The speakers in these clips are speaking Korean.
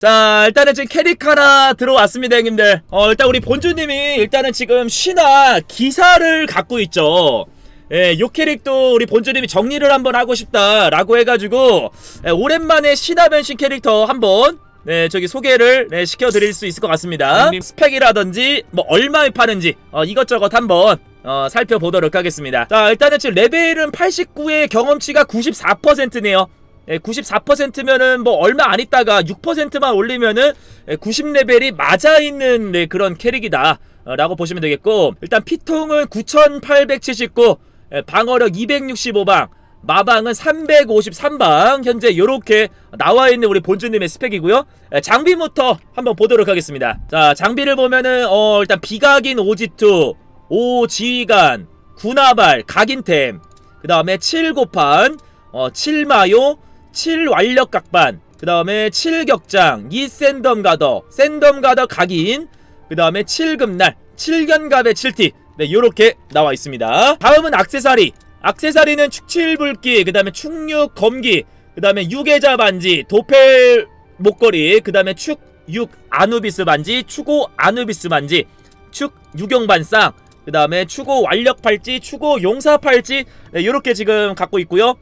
자 일단은 지금 캐릭 하나 들어왔습니다 형님들. 어 일단 우리 본주님이 일단은 지금 신화 기사를 갖고 있죠. 예, 요 캐릭도 우리 본주님이 정리를 한번 하고 싶다라고 해가지고 예, 오랜만에 신화 변신 캐릭터 한번 네 저기 소개를 네, 시켜드릴 수 있을 것 같습니다. 형님. 스펙이라든지 뭐 얼마에 파는지 어, 이것저것 한번 어, 살펴보도록 하겠습니다. 자 일단은 지금 레벨은 89에 경험치가 94%네요 예, 94%면은 뭐 얼마 안 있다가 6%만 올리면은 90레벨이 맞아 있는 네, 그런 캐릭이다. 어, 라고 보시면 되겠고 일단 피통은 9879 예, 방어력 265방 마방은 353방 현재 요렇게 나와 있는 우리 본주님의 스펙이고요 예, 장비부터 한번 보도록 하겠습니다 자 장비를 보면은 어 일단 비각인 오지투 오지휘관 군화발 각인템 그 다음에 7고판 어 7마요 7완력 각반 그 다음에 7격장 2샌덤 가더 샌덤 가더 각인 그 다음에 7금날 7견갑의 7티. 네 요렇게 나와 있습니다. 다음은 악세사리. 악세사리는 축칠불기 그 다음에 축육 검기 그 다음에 유계자 반지 도펠 목걸이 그 다음에 축육 아누비스 반지 추고 아누비스 반지 축 유경 반상 그 다음에 추고 완력 팔찌 추고 용사 팔찌. 네, 요렇게 지금 갖고 있고요.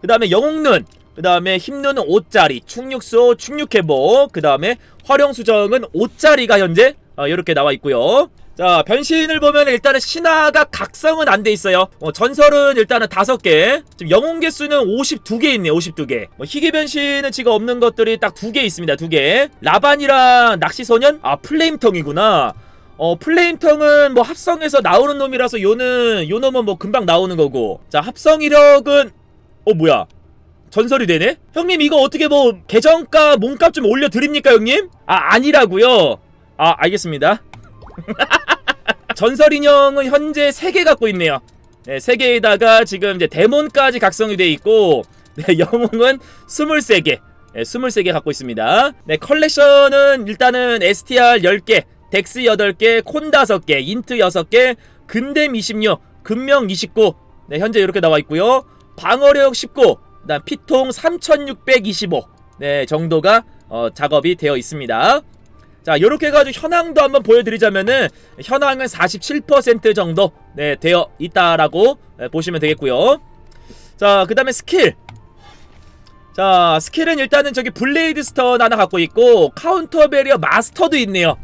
그 다음에 영웅눈 그 다음에 힘누는 5짜리 충육수 충육해보 그 다음에 활용수정은 5짜리가 현재 어, 이렇게 나와 있고요. 자 변신을 보면 일단은 신화가 각성은 안 돼 있어요. 어, 전설은 일단은 5개. 지금 영웅 개수는 52개 있네요 52개. 뭐 희귀 변신은 지금 없는 것들이 딱두개 있습니다 2개. 라반이랑 낚시소년? 아 플레임텅이구나. 어 플레임텅은 뭐 합성해서 나오는 놈이라서 요는 요 놈은 뭐 금방 나오는 거고. 자 합성 이력은 어 뭐야 전설이 되네? 형님 이거 어떻게 뭐 계정가 몸값 좀 올려드립니까 형님? 아 아니라고요. 아 알겠습니다. 전설 인형은 현재 3개 갖고 있네요. 네, 3개에다가 지금 이제 데몬까지 각성이 돼 있고 네, 영웅은 23개. 네, 23개 갖고 있습니다. 네 컬렉션은 일단은 STR 10개 덱스 8개 콘 5개 인트 6개 근댐 26 근명 29 네, 현재 이렇게 나와 있고요. 방어력 19 그다음 피통 3625 네, 정도가 어, 작업이 되어 있습니다. 자, 요렇게 해가지고 현황도 한번 보여드리자면은 현황은 47% 정도 네, 되어 있다라고 네, 보시면 되겠고요. 자, 그 다음에 스킬. 자, 스킬은 일단은 저기 블레이드 스턴 하나 갖고 있고 카운터 베리어 마스터도 있네요.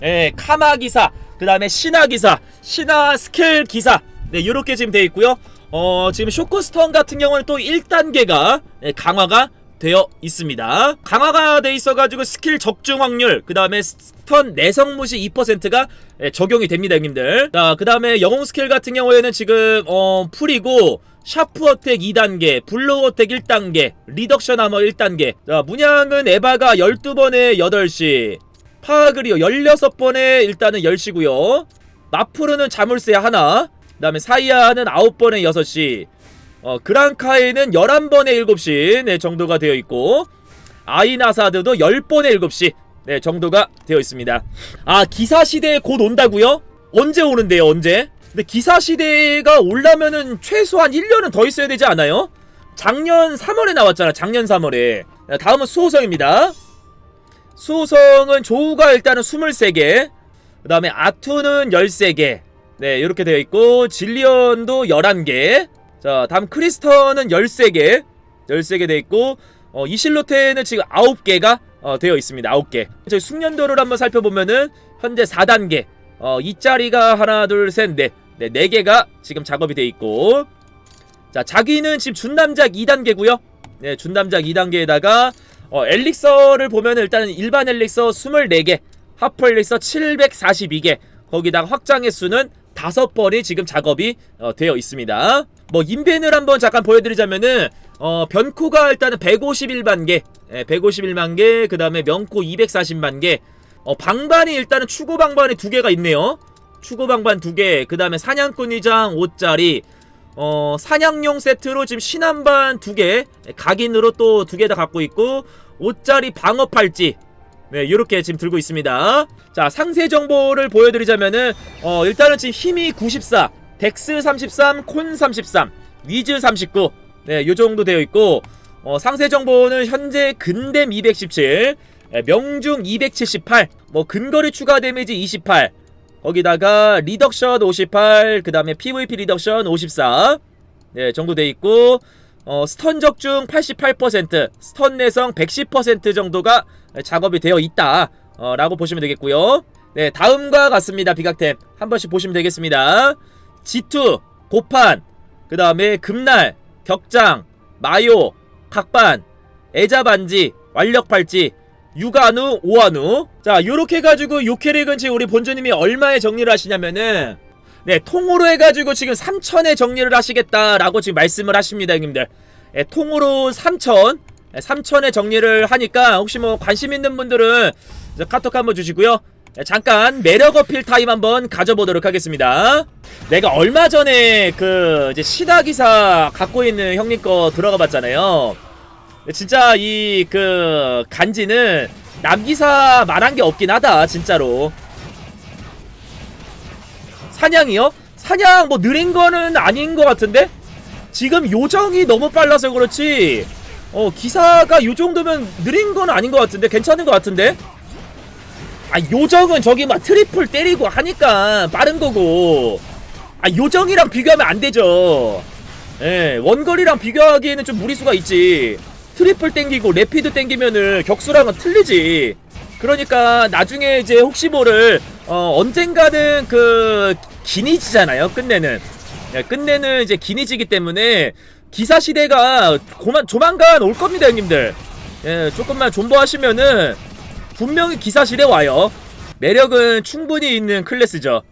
네, 카마 기사, 그 다음에 신화 기사, 신화 스킬 기사. 네, 요렇게 지금 되어 있고요. 어, 지금 쇼크스턴 같은 경우는 또 1단계가 강화가 되어 있습니다. 강화가 돼 있어가지고 스킬 적중 확률, 그 다음에 스턴 내성 무시 2%가 적용이 됩니다, 형님들. 자, 그 다음에 영웅 스킬 같은 경우에는 지금, 어, 풀이고, 샤프 어택 2단계, 블로우 어택 1단계, 리덕션 아머 1단계. 자, 문양은 에바가 12번에 8시, 파그리오 16번에 일단은 10시고요. 마프르는 자물쇠 하나, 그 다음에 사이아는 9번에 6시. 어, 그랑카에는 11번에 7시. 네, 정도가 되어 있고 아이나사드도 10번에 7시. 네, 정도가 되어 있습니다. 아 기사시대 곧 온다고요? 언제 오는데요 언제? 근데 기사시대가 올라면은 최소한 1년은 더 있어야 되지 않아요? 작년 3월에 나왔잖아 작년 3월에. 자, 다음은 수호성입니다. 수호성은 조우가 일단은 23개. 그 다음에 아투는 13개 네, 이렇게 되어 있고 질리언도 11개. 자, 다음 크리스턴은 13개. 13개 되어 있고 어, 이실로테는 지금 9개가 어, 되어 있습니다. 9개. 저희 숙련도를 한번 살펴보면은 현재 4단계. 어, 이 자리가 하나, 둘, 셋, 넷. 네, 4개가 지금 작업이 되어 있고 자, 자기는 지금 준남작 2단계고요. 네, 준남작 2단계에다가 어, 엘릭서를 보면은 일단은 일반 엘릭서 24개, 하프 엘릭서 742개. 거기다가 확장의 수는 다섯 번이 지금 작업이 어, 되어 있습니다. 뭐 인벤을 한번 잠깐 보여드리자면은 어, 변코가 일단은 151만 개, 예, 151만 개, 그 다음에 명코 240만 개, 어, 방반이 일단은 추구 방반이 두 개가 있네요. 추구 방반 두 개, 그 다음에 사냥꾼 위장 5짜리, 어, 사냥용 세트로 지금 신한반 두 개, 예, 각인으로 또 두 개 다 갖고 있고 5짜리 방어 팔찌, 네, 이렇게 지금 들고 있습니다. 자, 상세 정보를 보여드리자면은, 어, 일단은 지금 힘이 94, 덱스 33, 콘 33, 위즈 39, 네, 요 정도 되어 있고, 어, 상세 정보는 현재 근댐 217, 예, 명중 278, 뭐 근거리 추가 데미지 28, 거기다가 리덕션 58, 그 다음에 PVP 리덕션 54, 네, 정도 돼 있고, 어, 스턴 적중 88%, 스턴 내성 110% 정도가 작업이 되어 있다. 어, 라고 보시면 되겠고요. 네, 다음과 같습니다. 비각템. 한 번씩 보시면 되겠습니다. G2, 고판, 그 다음에 금날, 격장, 마요, 각반, 애자반지, 완력팔찌, 유간우, 오한우. 자, 요렇게 해가지고 요 캐릭은 지금 우리 본주님이 얼마에 정리를 하시냐면은, 네, 통으로 해가지고 지금 3천에 정리를 하시겠다라고 지금 말씀을 하십니다, 형님들. 예, 통으로 3천, 예, 3천에 정리를 하니까 혹시 뭐 관심 있는 분들은 카톡 한번 주시고요. 예, 잠깐 매력 어필 타임 한번 가져보도록 하겠습니다. 내가 얼마 전에 그 이제 신화 기사 갖고 있는 형님 거 들어가 봤잖아요. 진짜 이 그 간지는 남기사 말한 게 없긴 하다 진짜로 사냥이요? 사냥 뭐 느린 거는 아닌 것 같은데 지금 요정이 너무 빨라서 그렇지 어 기사가 요 정도면 느린 건 아닌 것 같은데? 괜찮은 것 같은데? 아 요정은 저기 막 트리플 때리고 하니까 빠른 거고. 아 요정이랑 비교하면 안 되죠. 예 원거리랑 비교하기에는 좀 무리수가 있지. 트리플 땡기고 레피드 땡기면은 격수랑은 틀리지. 그러니까 나중에 이제 혹시 모를 어 언젠가는 그 기니지잖아요. 끝내는. 예, 끝내는 이제 기니지기 때문에 기사 시대가 고만 조만간 올 겁니다, 형님들. 예, 조금만 존버하시면은 분명히 기사 시대 와요. 매력은 충분히 있는 클래스죠.